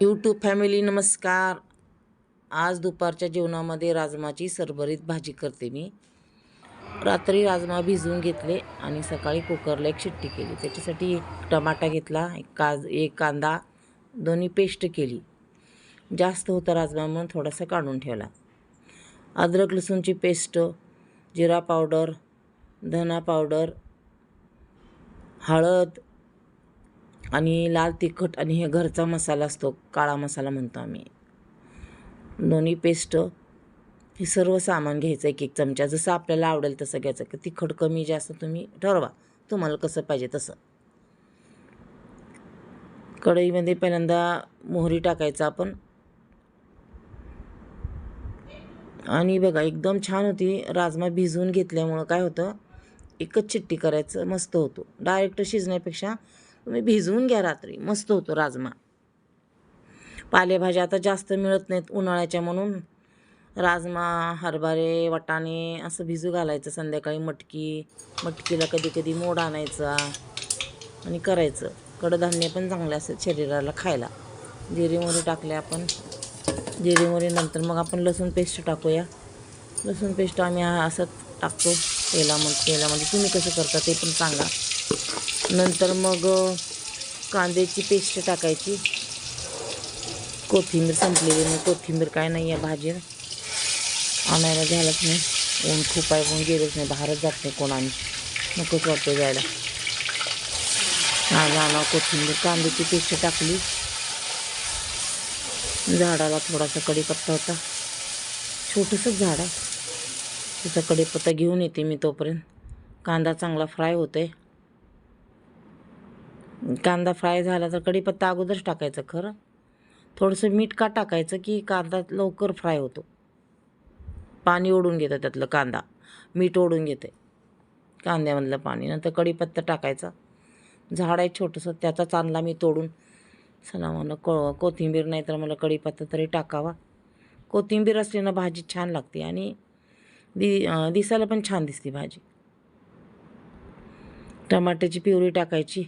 YouTube family नमस्कार. आज दुपारच्या जेवणामध्ये राजमाची सरभरीत भाजी करते मी. रात्री राजमा भिजवून घेतले आणि सकाळी कुकरला एक शिट्टी केली. त्याच्यासाठी एक टमाटा घेतला एक काज एक कांदा दोन्ही पेस्ट केली. जास्त होता राजमा म्हणून थोडासा काढून ठेवला. अद्रक लसूणची पेस्ट जिरा पावडर धना पावडर हळद आणि लाल तिखट आणि हे घरचा मसाला असतो काळा मसाला म्हणतो आम्ही. दोन्ही पेस्ट हे सर्व सामान घ्यायचं एक एक चमचा. जसं आपल्याला आवडेल तसं घ्यायचं. की तिखट कमी जास्त तुम्ही ठरवा. तुम्हाला कसं पाहिजे तसं. कढईमध्ये पहिल्यांदा मोहरी टाकायचं आपण. आणि बघा एकदम छान होती. राजमा भिजवून घेतल्यामुळं काय होतं? एकच चिट्टी करायचं मस्त होतो. डायरेक्ट शिजण्यापेक्षा तुम्ही भिजवून घ्या रात्री. मस्त होतो राजमा. पालेभाज्या आता जास्त मिळत नाहीत उन्हाळ्याच्या म्हणून. राजमा हरभरे वाटाणे असं भिजू घालायचं संध्याकाळी मटकी. मटकीला कधी कधी मोड आणायचा आणि करायचं. कडधान्य पण चांगले असतात शरीराला खायला. जिरे मोहरी टाकले आपण. जिरे मोहरी नंतर मग आपण लसूण पेस्ट टाकूया. लसूण पेस्ट आम्ही असं टाकतो तेलामध्ये. तेलामध्ये तुम्ही कसं करता ते पण सांगा. नंतर मग कांद्याची पेस्ट टाकायची. कोथिंबीर संपलेली नाही. कोथिंबीर काय नाही आहे भाजी आणायला झालंच नाही. ऊन खूप आहे ऊन गेलोच नाही. बाहेरच जात नाही कोणाने नकोच वाटतं जायला. आज आणा कोथिंबीर. कांद्याची पेस्ट टाकली. झाडाला थोडासा कडीपत्ता होता. छोटंसंच झाड आहे. त्याचा कढीपत्ता घेऊन येते मी तोपर्यंत. कांदा चांगला फ्राय होतो आहे कांदा फ्राय झाला तर कढीपत्ता अगोदरच टाकायचं खरं. थोडंसं मीठ का टाकायचं की कांदा लवकर फ्राय होतो. पाणी ओढून घेतं त्यातलं कांदा. मीठ ओढून घेते कांद्यामधलं पाणी. नंतर कढीपत्ता टाकायचा. झाड आहे छोटंसं त्याचा चांदला मी तोडून सणामानं को कोथिंबीर नाही तर मला कढीपत्ता तरी टाकावा. कोथिंबीर असली ना भाजी छान लागते आणि दि दिसायला पण छान दिसते भाजी. टमाट्याची प्युरी टाकायची.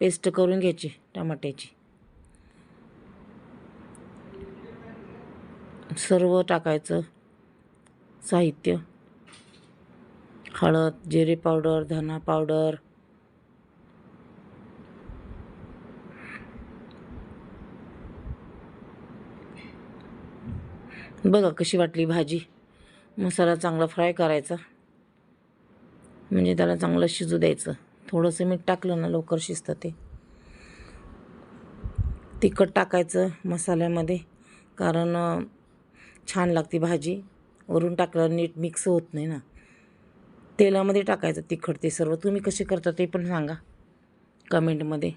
पेस्ट करून घ्यायची टमाट्याची. सर्व टाकायचं साहित्य हळद जिरे पावडर धना पावडर बघा कशी वाटली भाजी. मसाला चांगला फ्राय करायचा. म्हणजे त्याला चांगलं शिजू द्यायचं. थोडंसं मीठ टाकलं ना लवकर शिजतं ते. तिखट टाकायचं मसाल्यामध्ये कारण छान लागते भाजी. वरून टाकलं नीट मिक्स होत नाही ना. तेलामध्ये टाकायचं तिखट ते सर्व. तुम्ही कसे करता ते पण सांगा कमेंटमध्ये.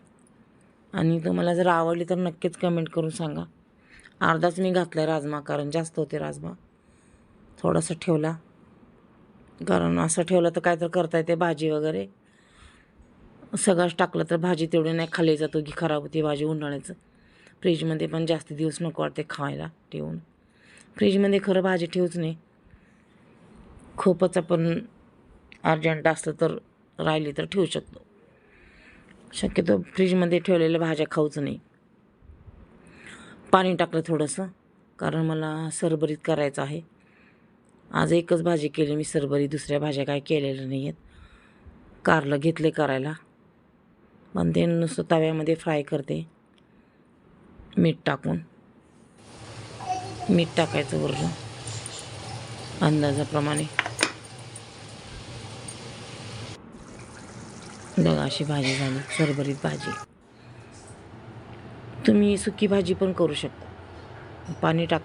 आणि तुम्हाला जर आवडली तर नक्कीच कमेंट करून सांगा. अर्धाच मी घातला आहे राजमा कारण जास्त होते राजमा. थोडासा ठेवला. कारण असं ठेवलं तर काय तर करता येते भाजी वगैरे. सगळंच टाकलं तर भाजी तेवढी नाही खाल्ली जातो की खराब होती भाजी उन्हाळ्याचं. फ्रीजमध्ये पण जास्त दिवस नको वाटते खायला ठेवून. फ्रीजमध्ये खरं भाजी ठेवूच नाही. खूपच आपण अर्जंट असलं तर राहिली तर ठेवू शकतो. शक्यतो फ्रीजमध्ये ठेवलेल्या भाज्या खाऊच नाही. पाणी टाकलं थोडंसं कारण मला सरभरीत करायचं आहे. आज एकच भाजी केली मी सरभरी दुसऱ्या भाज्या काय केलेल्या नाही आहेत कारलं घेतले करायला. पण ते नुसतं तव्यामध्ये फ्राय करते. मीठ टाकून. मीठ टाकायचं वरून अंदाजाप्रमाणे. बघा अशी भाजी झाली सरभरीत भाजी. तुम्ही सुकी भाजी पण करू शकता. पाणी टाक